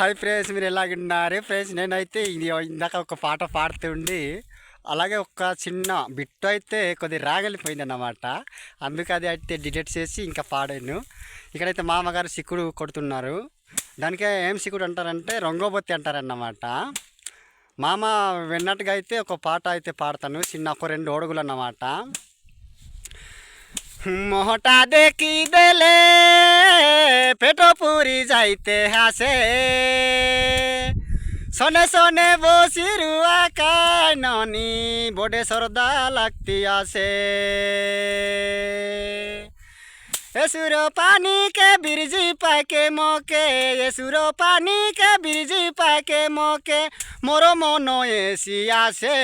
Hi friends మీరు ఎలాగున్నారు? Friends నేనైతే ఇది ఇందాక ఒక పాట పాడుతుండి అలాగే ఒక చిన్న బిట్టు అయితే కొద్ది రాగలిపోయింది అన్నమాట అందుకే అది అయితే డిటెక్ట్ చేసి ఇంకా పాడాను. ఇక్కడైతే మామగారు సిక్కుడు కొడుతున్నారు. దానికే ఏం సిక్కుడు అంటారంటే రంగోబొత్తి అంటారన్నమాట. మామ విన్నట్టుగా అయితే ఒక పాట అయితే పాడతాను చిన్న ఒక రెండు ఓడుగులు అన్నమాట. మొహటా దేకి దేలే পুরি যাইতে হাসে সনে সনে বসি রুয়া কাই ননি বডে সরদা লাগতি আসে। এসুর পানি কে বিরজি পাকে মকে এসুর পানি কে বিরজি পাকে মকে, মোর মন এসি আসে,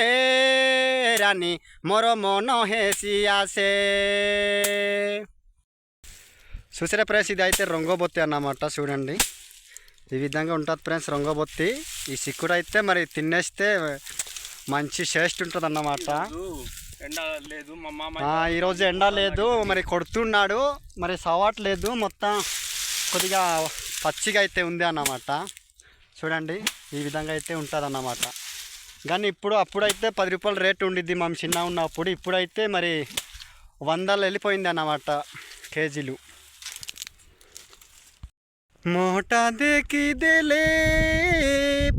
রানী, মোর মন হেসি আসে। చూసారా ఫ్రెండ్స్ ఇది అయితే రొంగోబొత్తి అన్నమాట చూడండి. ఈ విధంగా ఉంటుంది ఫ్రెండ్స్ రొంగోబొత్తి. ఈ సిక్కుడు అయితే మరి తినేస్తే మంచి టేస్ట్ ఉంటుంది అన్నమాట మామ ఈరోజు ఎండ లేదు మరి కొడుతున్నాడు మరి సవాట్లేదు మొత్తం కొద్దిగా పచ్చిగా అయితే ఉంది అన్నమాట. చూడండి ఈ విధంగా అయితే ఉంటుంది అన్నమాట కానీ ఇప్పుడు అప్పుడైతే పది రూపాయల రేటు ఉండిద్ది మనం చిన్న ఉన్నప్పుడు ఇప్పుడైతే మరి వందలు వెళ్ళిపోయింది అన్నమాట కేజీలు. মোটা দেখি দেলে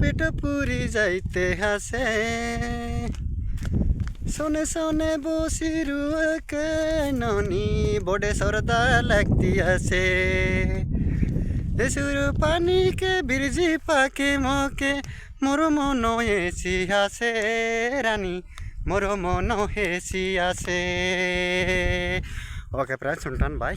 পেট পুরি যাইতে হাসে। শোনে শোনে বসিরু ননি বড়ে সরদা লাগতি আসে দেশুর পানিকে, বিরজি পাকে, মকে, মোর মন এসি আসে রানী, মোর মন হেসি। আসে ওকে, প্রায় শুনটান ভাই